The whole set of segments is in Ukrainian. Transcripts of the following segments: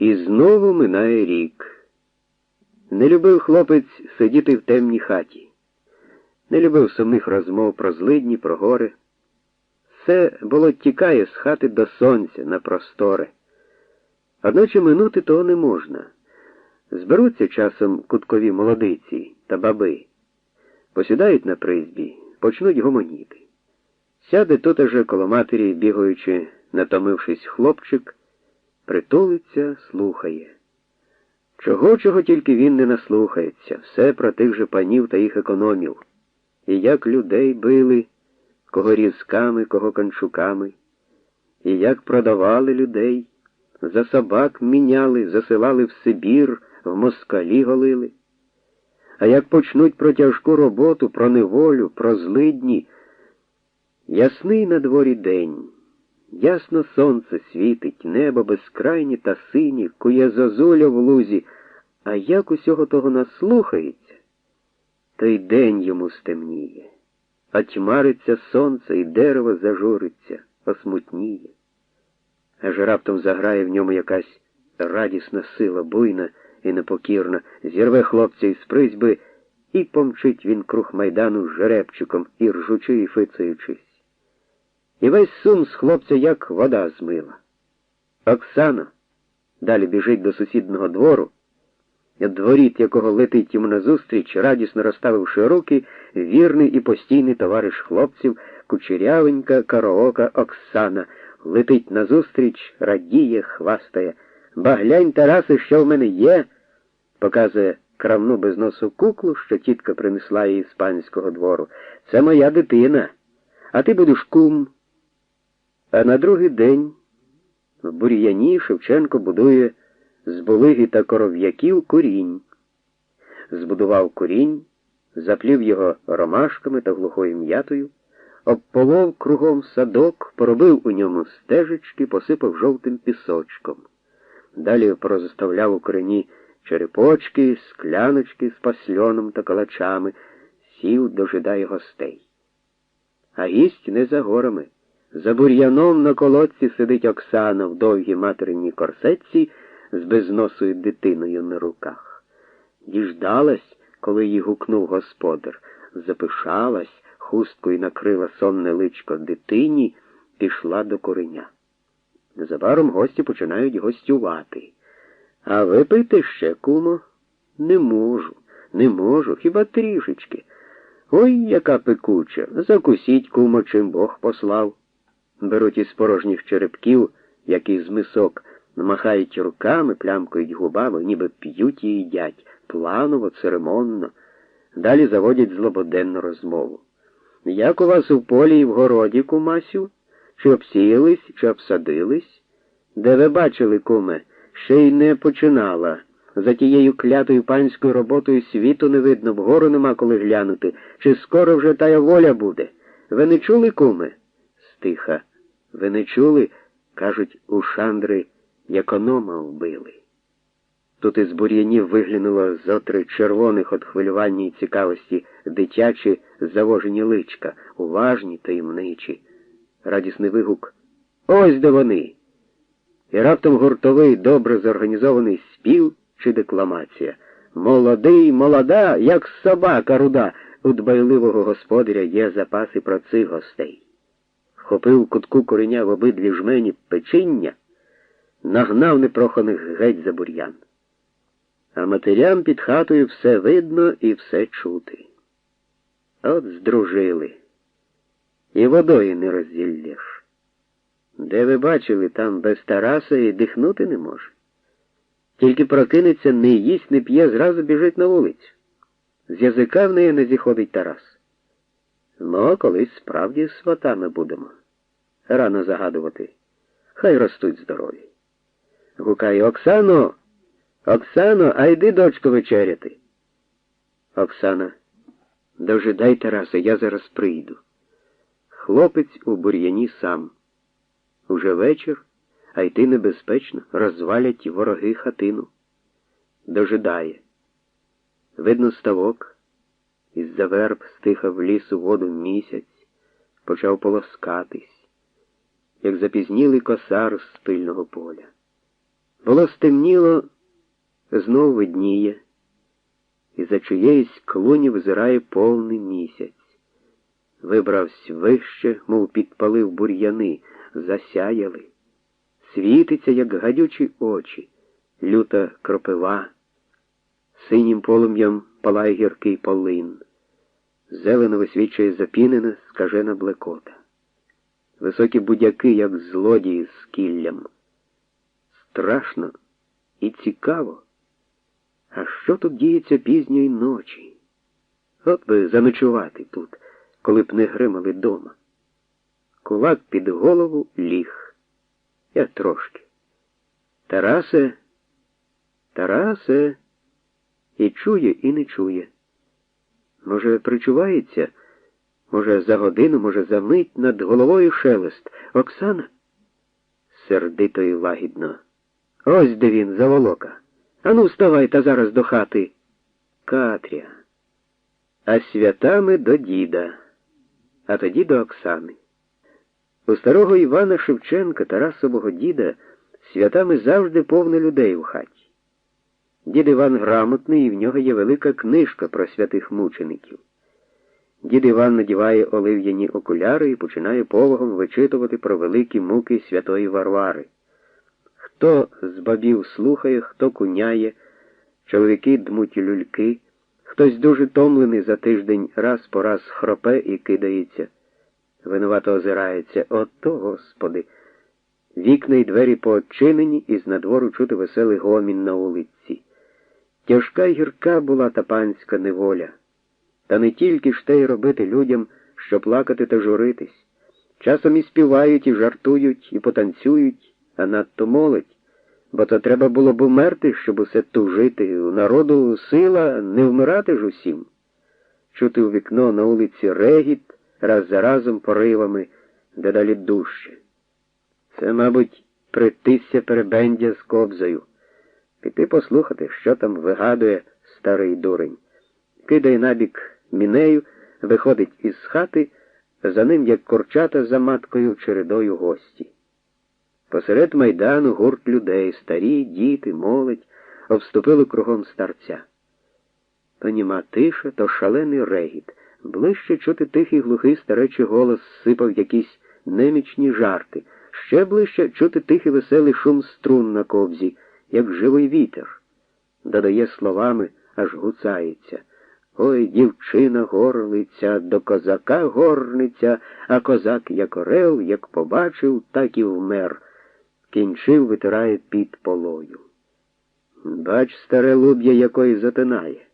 І знову минає рік. Не любив хлопець сидіти в темній хаті, не любив сумних розмов про злидні, про гори. Все було тікає з хати до сонця на просторе. Одначе минути того не можна. Зберуться часом куткові молодиці та баби, посідають на призбі, почнуть гомоніти. Сяде тут уже коло матері, бігаючи, натомившись хлопчик, притулиться, слухає. Чого, чого тільки він не наслухається, все про тих же панів та їх економів, і як людей били, кого різками, кого кончуками, і як продавали людей, за собак міняли, засилали в Сибір, в москалі голили. А як почнуть про тяжку роботу, про неволю, про злидні, ясний на дворі день. Ясно сонце світить, небо безкрайнє та синє, кує зозуля в лузі, а як усього того наслухається, то й день йому стемніє, а тьмариться сонце, і дерево зажуриться, осмутніє. Аж раптом заграє в ньому якась радісна сила, буйна і непокірна, зірве хлопця із призьби, і помчить він круг майдану жеребчиком, і ржучи, і фицаючись. І весь сум з хлопця, як вода змила. Оксана далі біжить до сусідного двору, дворіт якого летить йому назустріч, радісно розставивши руки, вірний і постійний товариш хлопців, кучерявенька караока Оксана, летить назустріч, радіє, хвастає. Ба глянь, Тараси, що в мене є, показує крамну без носу куклу, що тітка принесла її з панського двору. Це моя дитина, а ти будеш кум. А на другий день в бур'яні Шевченко будує з булиги та коров'яків курінь. Збудував курінь, заплів його ромашками та глухою м'ятою, обполов кругом садок, поробив у ньому стежечки, посипав жовтим пісочком. Далі порозоставляв у корені черепочки, скляночки з пасльоном та калачами, сів, дожидає гостей. А гість не за горами. За бур'яном на колодці сидить Оксана в довгій материнній корсетці з безносою дитиною на руках. Діждалась, коли її гукнув господар, запишалась, хусткою накрила сонне личко дитині, пішла до кореня. Незабаром гості починають гостювати. А випийте ще, кумо? Не можу, не можу, хіба трішечки. Ой, яка пекуча. Закусіть, кумо, чим Бог послав беруть із порожніх черепків, як із мисок, махають руками, плямкають губами, ніби п'ють і їдять, планово, церемонно, далі заводять злободенну розмову. Як у вас у полі і в городі, кумасю? Чи обсіялись, чи обсадились? Де ви бачили, куме, ще й не починала. За тією клятою панською роботою світу не видно, вгору нема коли глянути. Чи скоро вже тая воля буде? Ви не чули, куме? Стиха. Ви не чули? Кажуть, у Шандри економа вбили. Тут із бур'янів виглянуло зотри червоних від хвилювання і цікавості дитячі завожені личка, уважні, таємничі. Радісний вигук Ось де вони. І раптом гуртовий, добре зорганізований спів чи декламація. Молодий, молода, як собака руда, у дбайливого господаря є запаси про цих гостей вхопив кутку кореня в обидві жмені печіння, нагнав непроханих геть за бур'ян. А матерям під хатою все видно і все чути. От здружили. І водою не розділлєш. Де ви бачили, там без Тараса і дихнути не може. Тільки прокинеться, не їсть, не п'є, зразу біжить на вулицю. З язика в неї не зіходить Тарас. Ну, колись справді сватами будемо рано загадувати. Хай ростуть здорові. Гукає Оксано, Оксано, а йди, дочко, вечеряти. Оксана, дожидай Тараса, я зараз прийду. Хлопець у бур'яні сам. Уже вечір, а йти небезпечно, розвалять вороги хатину. Дожидає. Видно, ставок, із за верб стихав лісу воду місяць, почав полоскатись як запізнілий косар з пильного поля. Було стемніло, знов видніє, і за чиєїсь клуні взирає повний місяць. Вибравсь вище, мов підпалив бур'яни, засяяли. Світиться, як гадючі очі, люта кропива, синім полум'ям палає гіркий полин, зелено висвічує запінена, скажена блекота. Високі будяки, як злодії з кіллям. Страшно і цікаво. А що тут діється пізньої ночі? От би заночувати тут, коли б не гримали дома. Кулак під голову ліг. Я трошки. Тарасе, Тарасе, і чує, і не чує. Може, причувається, може, за годину, може, за мить над головою шелест. Оксана? Сердито і лагідно. Ось де він, заволока. Ану, вставай та зараз до хати. Катря. А святами до діда, а тоді до Оксани. У старого Івана Шевченка, Тарасового діда, святами завжди повно людей у хаті. Дід Іван грамотний, і в нього є велика книжка про святих мучеників. Дід Іван надіває олив'яні окуляри і починає повагом вичитувати про великі муки святої Варвари. Хто з бабів слухає, хто куняє, чоловіки дмуть люльки, хтось дуже томлений за тиждень раз по раз хропе і кидається. Винувато озирається. Ото, Господи! Вікна й двері поочинені, і з надвору чути веселий гомін на вулиці. Тяжка й гірка була та панська неволя. Та не тільки ж те й робити людям, що плакати та журитись. Часом і співають, і жартують, і потанцюють, а надто молодь. Бо то треба було б умерти, щоб усе тужити. У народу сила не вмирати ж усім. Чути у вікно на вулиці регіт, раз за разом поривами, дедалі дужче. Це, мабуть, притисся перебендя з кобзою. Піти послухати, що там вигадує старий дурень. Кидає набік мінею, виходить із хати, за ним, як курчата за маткою, чередою гості. Посеред майдану гурт людей, старі, діти, молодь, обступили кругом старця. То німа тиша, то шалений регіт. Ближче чути тихий глухий старечий голос сипав якісь немічні жарти, ще ближче чути тихий веселий шум струн на кобзі, як живий вітер. Додає словами, аж гуцається. Ой, дівчина горлиця, до козака горниця, а козак, як орел, як побачив, так і вмер. Кінчив, витирає під полою. Бач, старе луб'я якої затинає,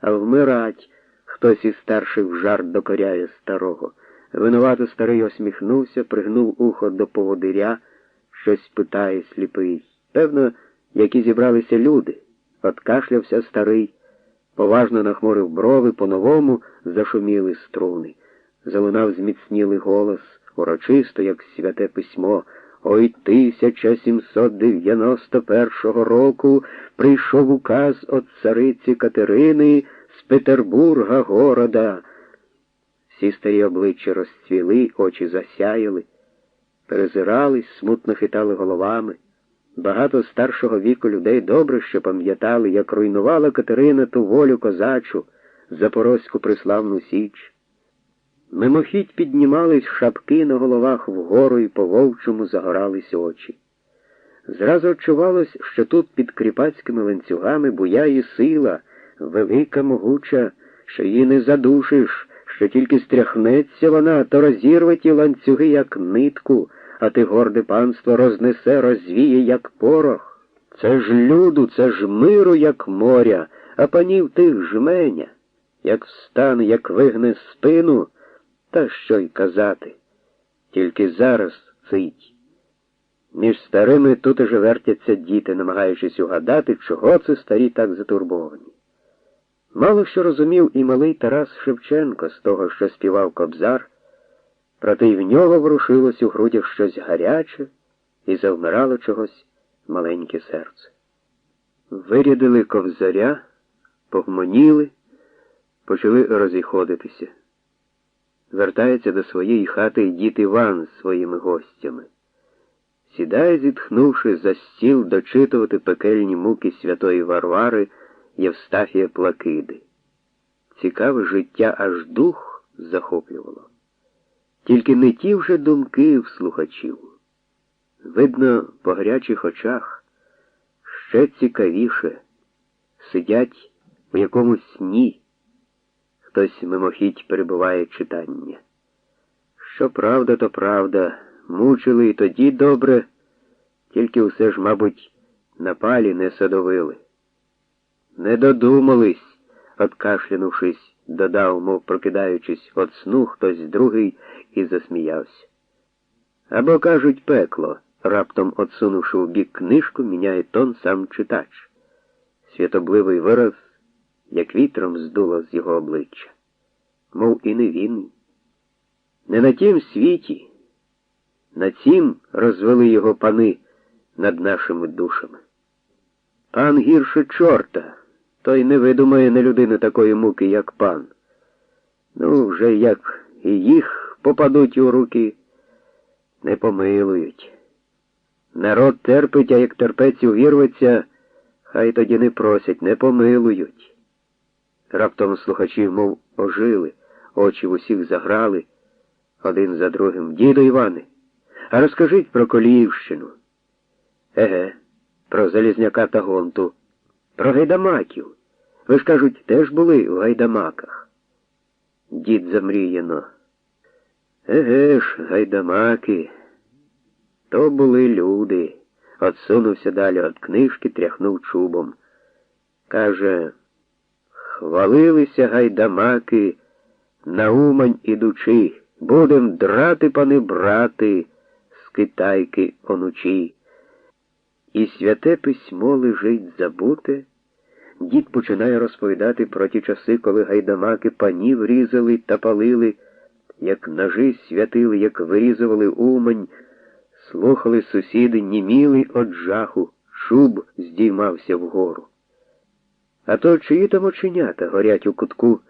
а вмирать. Хтось із старших жарт докоряє старого. Винувато старий осміхнувся, пригнув ухо до поводиря, щось питає сліпий. Певно, які зібралися люди. Откашлявся старий, поважно нахмурив брови, по-новому зашуміли струни. Залунав зміцнілий голос, урочисто, як святе письмо. Ой 1791 року прийшов указ от цариці Катерини з Петербурга города. Всі старі обличчя розцвіли, очі засяяли, перезирались, смутно хитали головами. Багато старшого віку людей добре що пам'ятали, як руйнувала Катерина ту волю козачу, Запорозьку приславну Січ. Мимохідь піднімались шапки на головах вгору і по вовчому загорались очі. Зразу відчувалось, що тут під кріпацькими ланцюгами буяє сила, велика, могуча, що її не задушиш, що тільки стряхнеться вона, то розірве ті ланцюги, як нитку, ти горде панство рознесе, розвіє, як порох. Це ж люду, це ж миру, як моря, а панів тих жменя, як встане, як вигне спину. Та що й казати, тільки зараз цить. Між старими тут уже вертяться діти, намагаючись угадати, чого це старі так затурбовані. Мало що розумів і малий Тарас Шевченко з того, що співав кобзар, проте й в нього ворушилось у грудях щось гаряче і завмирало чогось маленьке серце. Вирядили ковзаря, погмоніли, почали розіходитися. Вертається до своєї хати дід Іван з своїми гостями. сідає, зітхнувши, за стіл дочитувати пекельні муки святої Варвари Євстафія Плакиди. Цікаве життя аж дух захоплювало. Тільки не ті вже думки в слухачів. Видно, по гарячих очах ще цікавіше сидять у якомусь сні. Хтось мимохідь перебуває читання. Що правда, то правда, мучили і тоді добре, тільки все ж, мабуть, на палі не садовили. Не додумались, откашлянувшись, додав, мов прокидаючись від сну, хтось другий і засміявся. Або кажуть пекло, раптом отсунувши в бік книжку, міняє тон сам читач. Святобливий вираз, як вітром здуло з його обличчя. Мов і не він. Не на тім світі, на цім розвели його пани над нашими душами. Пан гірше чорта, той не видумає на людину такої муки, як пан. Ну, вже як і їх попадуть у руки, не помилують. Народ терпить, а як терпець увірветься, хай тоді не просять, не помилують. Раптом слухачі, мов ожили, очі в усіх заграли один за другим. Діду Іване, а розкажіть про Коліївщину. Еге, про Залізняка та Гонту, про гайдамаків. Ви ж кажуть, теж були у гайдамаках. Дід замріяно. Еге ж, гайдамаки. То були люди. Отсунувся далі від книжки, тряхнув чубом. Каже, хвалилися гайдамаки, на Умань ідучи. Будем драти, пани брати, з китайки онучі. І святе письмо лежить забуте. Дід починає розповідати про ті часи, коли гайдамаки панів різали та палили, як ножи святили, як вирізували умань, слухали сусіди, німіли од жаху, шуб здіймався вгору. А то чиї там оченята горять у кутку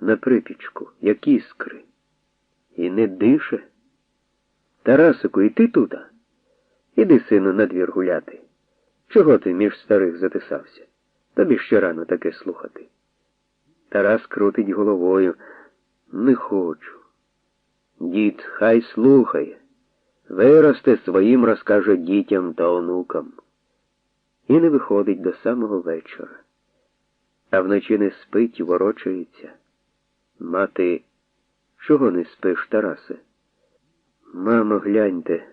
на припічку, як іскри і не дише. Тарасику, і ти тута? Іди, сину, на двір гуляти. Чого ти між старих затисався? Тобі ще рано таке слухати. Тарас крутить головою. Не хочу. Дід хай слухає. Виросте своїм розкаже дітям та онукам. І не виходить до самого вечора. А вночі не спить, ворочається. Мати Чого не спиш, Тарасе? Мамо, гляньте,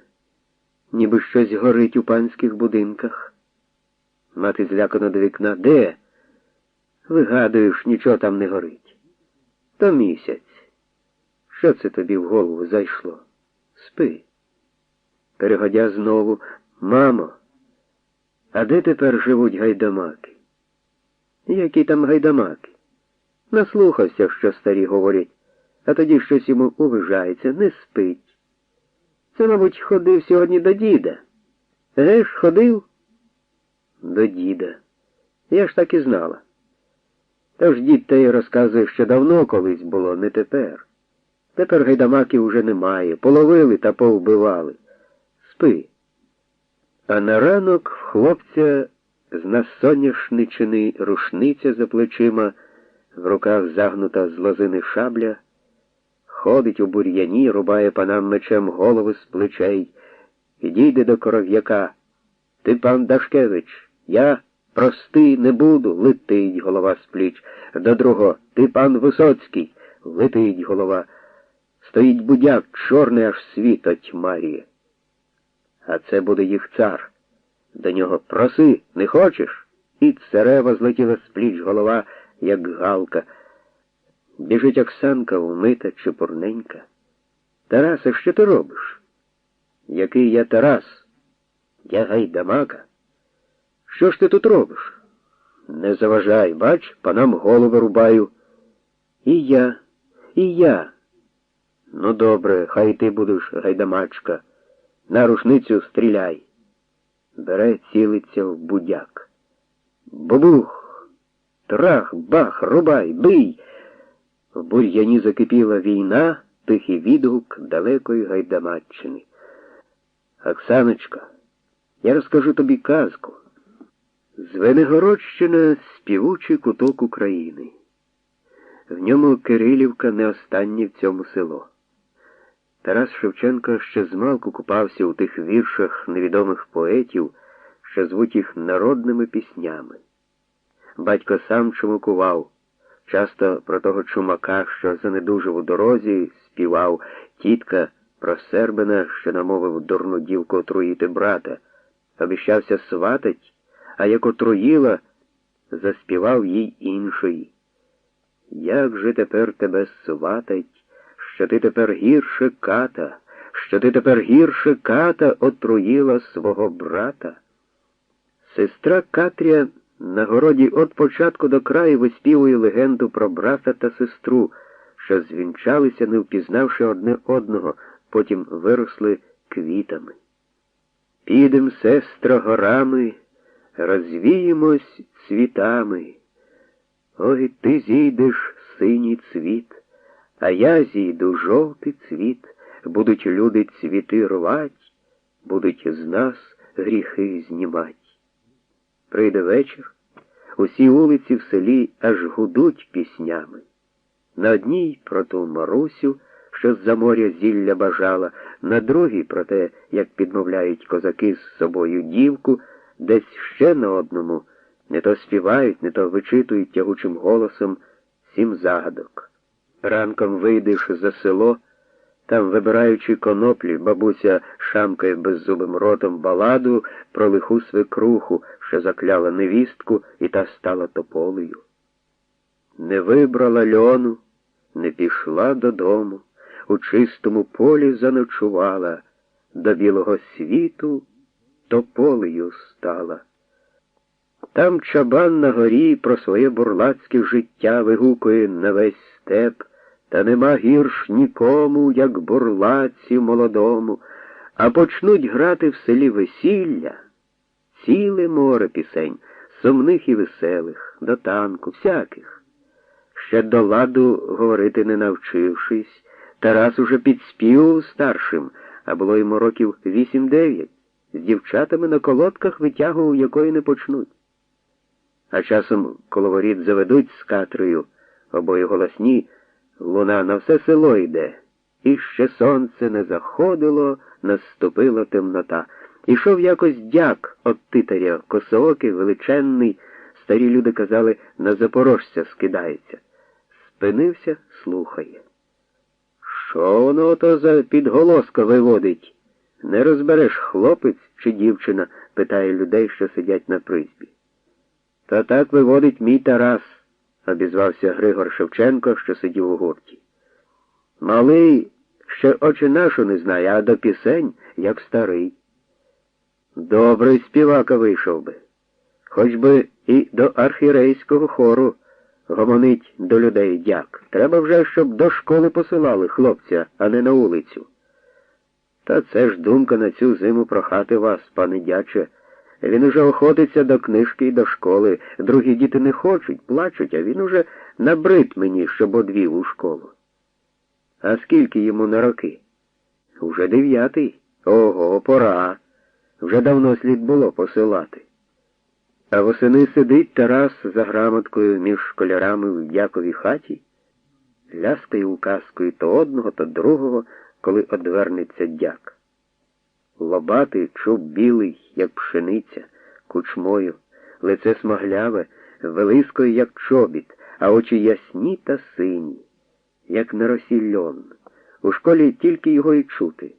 ніби щось горить у панських будинках. Мати злякано до вікна. Де? Вигадуєш, нічого там не горить. То місяць. Що це тобі в голову зайшло? Спи. Перегодя знову. Мамо, а де тепер живуть гайдамаки? Які там гайдамаки? Наслухався, що старі говорять а тоді щось йому увижається, не спить. Це, мабуть, ходив сьогодні до діда. Еге ж, ходив? До діда. Я ж так і знала. Тож дід й розказує, що давно колись було, не тепер. Тепер гайдамаків уже немає, половили та повбивали. Спи. А на ранок в хлопця з насоняшничини рушниця за плечима, в руках загнута з лозини шабля ходить у бур'яні, рубає панам мечем голови з плечей, підійде до коров'яка. Ти, пан Дашкевич, я простий не буду, летить голова з пліч. До другого, ти пан Висоцький, летить голова. Стоїть будяк, чорний аж світ отьмаріє. А це буде їх цар. До нього проси, не хочеш? І царева злетіла з пліч голова, як галка. Біжить Оксанка вмита, чепурненька. Тарасе, що ти робиш? Який я Тарас? Я гайдамака. Що ж ти тут робиш? Не заважай, бач, панам голову рубаю. І я, і я. Ну, добре, хай ти будеш гайдамачка. На рушницю стріляй. Бере, цілиться в будяк. Бубух! Трах, бах, рубай, бий! В бур'яні закипіла війна, тихий відгук далекої гайдамаччини. Оксаночко, я розкажу тобі казку. Звенигородщина співучий куток України. В ньому Кирилівка не останнє в цьому село. Тарас Шевченко ще змалку купався у тих віршах невідомих поетів, що звуть їх народними піснями. Батько сам чумакував, часто про того чумака, що занедужив у дорозі, співав тітка про Сербина, що намовив дурну дівку отруїти брата, обіщався сватать, а як отруїла, заспівав їй інший. Як же тепер тебе сватать, що ти тепер гірше ката, що ти тепер гірше ката отруїла свого брата? Сестра Катря на городі від початку до краю виспівує легенду про брата та сестру, що звінчалися, не впізнавши одне одного, потім виросли квітами. Підем, сестра, горами, розвіємось цвітами. Ой, ти зійдеш синій цвіт, а я зійду жовтий цвіт, будуть люди цвіти рвать, будуть з нас гріхи знімать. Прийде вечір, усі вулиці в селі аж гудуть піснями. На одній про ту Марусю, що з-за моря зілля бажала, на другій про те, як підмовляють козаки з собою дівку, десь ще на одному не то співають, не то вичитують тягучим голосом сім загадок. Ранком вийдеш за село, там, вибираючи коноплі, бабуся шамкає беззубим ротом баладу про лиху свекруху, що закляла невістку, і та стала тополею. Не вибрала льону, не пішла додому, у чистому полі заночувала, до білого світу тополею стала. Там чабан на горі про своє бурлацьке життя вигукує на весь степ, та нема гірш нікому, як бурлаці молодому, а почнуть грати в селі весілля, ціле море пісень, сумних і веселих, до танку, всяких. Ще до ладу говорити не навчившись, Тарас уже підспівав старшим, а було йому років вісім-дев'ять, з дівчатами на колодках витягував, якої не почнуть. А часом коловоріт заведуть з катрою, обоє голосні, луна на все село йде. І ще сонце не заходило, наступила темнота. Ішов якось дяк от титаря, косоокий, величенний, старі люди казали, на запорожця скидається. Спинився, слухає. Що воно то за підголоска виводить? Не розбереш хлопець чи дівчина, питає людей, що сидять на призбі. Та так виводить мій Тарас, обізвався Григор Шевченко, що сидів у гурті. Малий ще очі нашу не знає, а до пісень, як старий. Добрий співака вийшов би, хоч би і до архірейського хору гомонить до людей дяк. Треба вже, щоб до школи посилали хлопця, а не на вулицю. Та це ж думка на цю зиму прохати вас, пане дяче. Він уже охотиться до книжки і до школи. Другі діти не хочуть, плачуть, а він уже набрид мені, щоб одвів у школу. А скільки йому на роки? Уже дев'ятий. Ого, пора. Вже давно слід було посилати. А восени сидить Тарас за грамоткою між школярами в дяковій хаті, ляскає указкою то одного, то другого, коли одвернеться дяк. Лобатий чуб білий, як пшениця, кучмою, лице смагляве, велискою, як чобіт, а очі ясні та сині, як на росі льон. У школі тільки його й чути.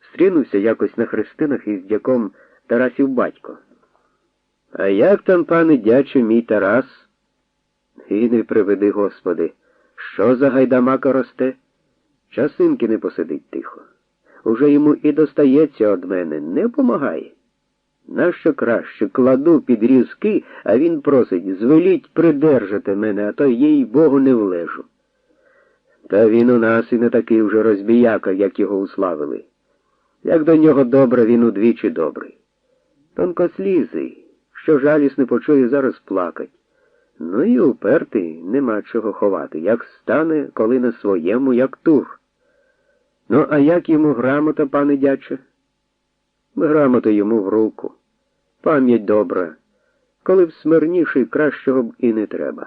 Стрінувся якось на хрестинах із дяком Тарасів батько. А як там, пане дяче, мій Тарас? І не приведи, Господи, що за гайдамака росте? Часинки не посидить тихо. Уже йому і достається од мене, не помагає. Нащо краще кладу під різки, а він просить звеліть придержати мене, а то їй Богу не влежу. Та він у нас і не такий вже розбіяка, як його уславили. Як до нього добре, він удвічі добрий. Тонкослізий, що жалісно почує, зараз плакать. Ну і упертий нема чого ховати, як стане, коли на своєму, як тур. Ну, а як йому грамота, пане дяче? Грамота йому в руку. Пам'ять добра. Коли б смирніший, кращого б і не треба.